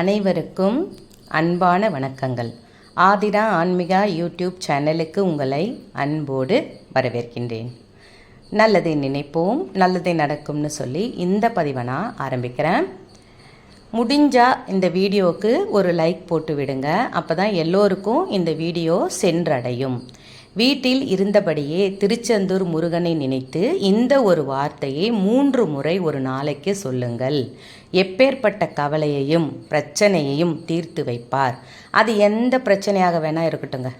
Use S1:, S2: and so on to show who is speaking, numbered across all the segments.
S1: அனைவருக்கும் அன்பான வணக்கங்கள். ஆதிரா ஆன்மிகா யூடியூப் சேனலுக்கு உங்களை அன்போடு வரவேற்கின்றேன். நல்லதை நினைப்போம் நல்லதை நடக்கும்னு சொல்லி இந்த பதிவை நான் ஆரம்பிக்கிறேன். முடிஞ்சா இந்த வீடியோவுக்கு ஒரு லைக் போட்டு விடுங்க. அப்போ தான் எல்லோருக்கும் இந்த வீடியோ சென்றடையும். வீட்டில் இருந்தபடியே திருச்செந்தூர் முருகனை நினைத்து இந்த ஒரு வார்த்தையை மூன்று முறை ஒரு நாளைக்கு சொல்லுங்கள். எப்பேற்பட்ட கவலையையும் பிரச்சனையையும் தீர்த்து வைப்பார். அது எந்த பிரச்சனையாக வேணால் இருக்கட்டுங்க.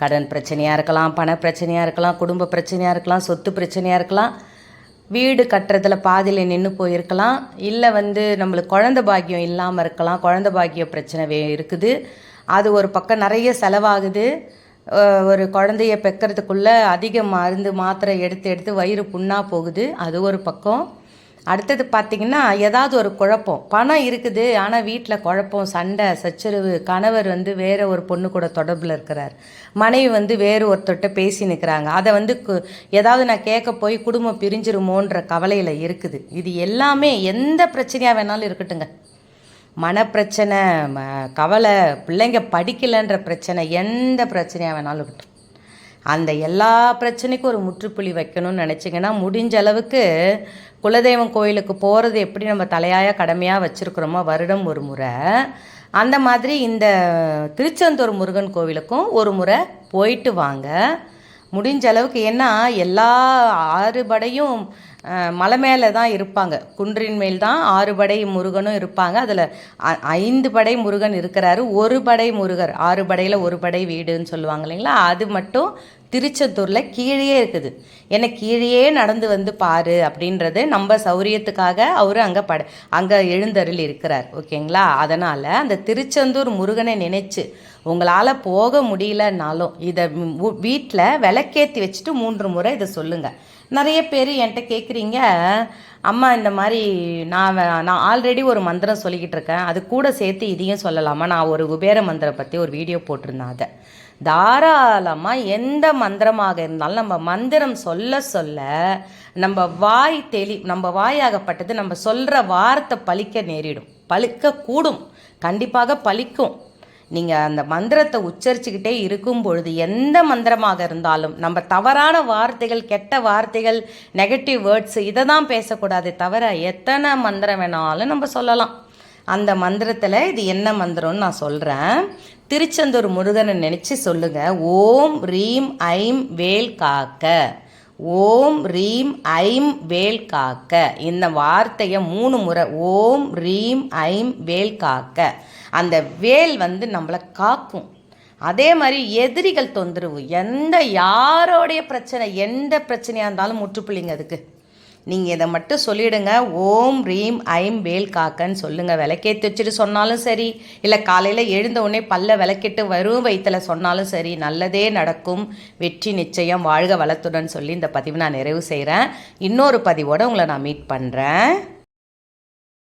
S1: கடன் பிரச்சனையாக இருக்கலாம் பண பிரச்சனையாக இருக்கலாம் குடும்ப பிரச்சனையாக இருக்கலாம் சொத்து பிரச்சனையாக இருக்கலாம் வீடு கட்டுறதுல பாதியில் நின்று போயிருக்கலாம் இல்லை வந்து நம்மளுக்கு குழந்த பாக்கியம் இல்லாமல் இருக்கலாம் குழந்த பாக்கிய பிரச்சனை இருக்குது. அது ஒரு பக்கம் நிறைய செலவாகுது. ஒரு குழந்தைய பெக்கிறதுக்குள்ளே அதிக மருந்து மாத்திரை எடுத்து எடுத்து வயிறு புண்ணாக போகுது. அது ஒரு பக்கம். அடுத்தது பார்த்திங்கன்னா ஏதாவது ஒரு குழப்பம். பணம் இருக்குது ஆனால் வீட்டில் குழப்பம் சண்டை சச்சரவு. கணவர் வந்து வேற ஒரு பொண்ணு கூட தொடர்பில் இருக்கிறார். மனைவி வந்து வேறு ஒருத்தர்கிட்ட பேசி நிற்கிறாங்க அதை வந்து கு- ஏதாவது நான் கேட்க போய் குடும்பம் பிரிஞ்சிருமோன்ற கவலையில் இருக்குது. இது எல்லாமே எந்த பிரச்சனையாக வேணாலும் இருக்கட்டுங்க. மனப்பிரச்சனை ம கவலை பிள்ளைங்க படிக்கலைன்ற பிரச்சனை எந்த பிரச்சனையாக வேணாலும் இருக்கட்டும். அந்த எல்லா பிரச்சனைக்கும் ஒரு முற்றுப்புள்ளி வைக்கணும்னு நினச்சிங்கன்னா முடிஞ்ச அளவுக்கு குலதெய்வம் கோயிலுக்கு போகிறது எப்படி நம்ம தலையாய கடமையாக வச்சுருக்குறோமோ வருடம் ஒரு முறை. அந்த மாதிரி இந்த திருச்செந்தூர் முருகன் கோவிலுக்கும் ஒரு முறை போயிட்டு வாங்க. முடிஞ்ச அளவுக்கு ஏன்னா எல்லா ஆறுபடையும் மலை மேலே தான் இருப்பாங்க. குன்றின் மேல் தான் ஆறு படை முருகனும் இருப்பாங்க. அதில் ஐந்து படை முருகன் இருக்கிறாரு. ஒரு படை முருகர். ஆறு படையில் ஒரு படை வீடுன்னு சொல்லுவாங்க இல்லைங்களா? அது மட்டும் திருச்செந்தூரில் கீழே இருக்குது. ஏன்னா கீழே நடந்து வந்து பாரு அப்படின்றது நம்ம சௌரியத்துக்காக அவர் அங்கே பட அங்கே எழுந்தருள் இருக்கிறார். ஓகேங்களா? அதனால் அந்த திருச்செந்தூர் முருகனை நினைச்சு உங்களால் போக முடியலன்னாலும் இதை வீட்டில் விளக்கேற்றி வச்சுட்டு மூன்று முறை இதை சொல்லுங்கள் நிறைய பேர் என்கிட்ட கேட்குறீங்க அம்மா இந்த மாதிரி நான் நான் ஆல்ரெடி ஒரு மந்திரம் சொல்லிக்கிட்டு இருக்கேன். அது கூட சேர்த்து இதையும் சொல்லலாமா? நான் ஒரு குபேர மந்திரம் பற்றி ஒரு வீடியோ போட்டிருந்தேன் அதை. தாராளமாக எந்த மந்திரமாக இருந்தாலும் நம்ம மந்திரம் சொல்ல சொல்ல நம்ம வாய் தெளி நம்ம வாயாகப்பட்டது நம்ம சொல்கிற வார்த்தை பழிக்க நேரிடும். பழிக்க கூடும் கண்டிப்பாக பழிக்கும். நீங்கள் அந்த மந்திரத்தை உச்சரிச்சுக்கிட்டே இருக்கும் பொழுது எந்த மந்திரமாக இருந்தாலும் நம்ம தவறான வார்த்தைகள் கெட்ட வார்த்தைகள் நெகட்டிவ் வேர்ட்ஸ் இதை தான் பேசக்கூடாது தவிர எத்தனை மந்திரம் வேணாலும் நம்ம சொல்லலாம். அந்த மந்திரத்தில் இது என்ன மந்திரம்னு நான் சொல்கிறேன் திருச்செந்தூர் முருகனை நினச்சி சொல்லுங்கள் ஓம் ரீம் ஐம் வேல் காக்க. ஓம் ரீம் ஐம் வேல் காக்க. இந்த வார்த்தையை மூணு முறை ஓம் ரீம் ஐம் வேல் காக்க. அந்த வேல் வந்து நம்மளை காக்கும். அதே மாதிரி எதிரிகள் தொந்தரவு. எந்த யாரோடைய பிரச்சனை எந்த பிரச்சனையாக இருந்தாலும் முற்றுப்புள்ளிங்க அதுக்கு. நீங்கள் இதை மட்டும் சொல்லிவிடுங்க ஓம் ரீம் ஐம் வேல் காக்கன்னு சொல்லுங்கள் விளக்கேற்றி வச்சுட்டு சொன்னாலும் சரி இல்லை காலையில் எழுந்த உடனே பல்ல விளக்கிட்டு வரும் வயிற்றில் சொன்னாலும் சரி நல்லதே நடக்கும். வெற்றி நிச்சயம் வாழ்க வளத்துடன் சொல்லி இந்த பதிவு நான் நிறைவு செய்கிறேன் இன்னொரு பதிவோடு உங்களை நான் மீட் பண்ணுறேன்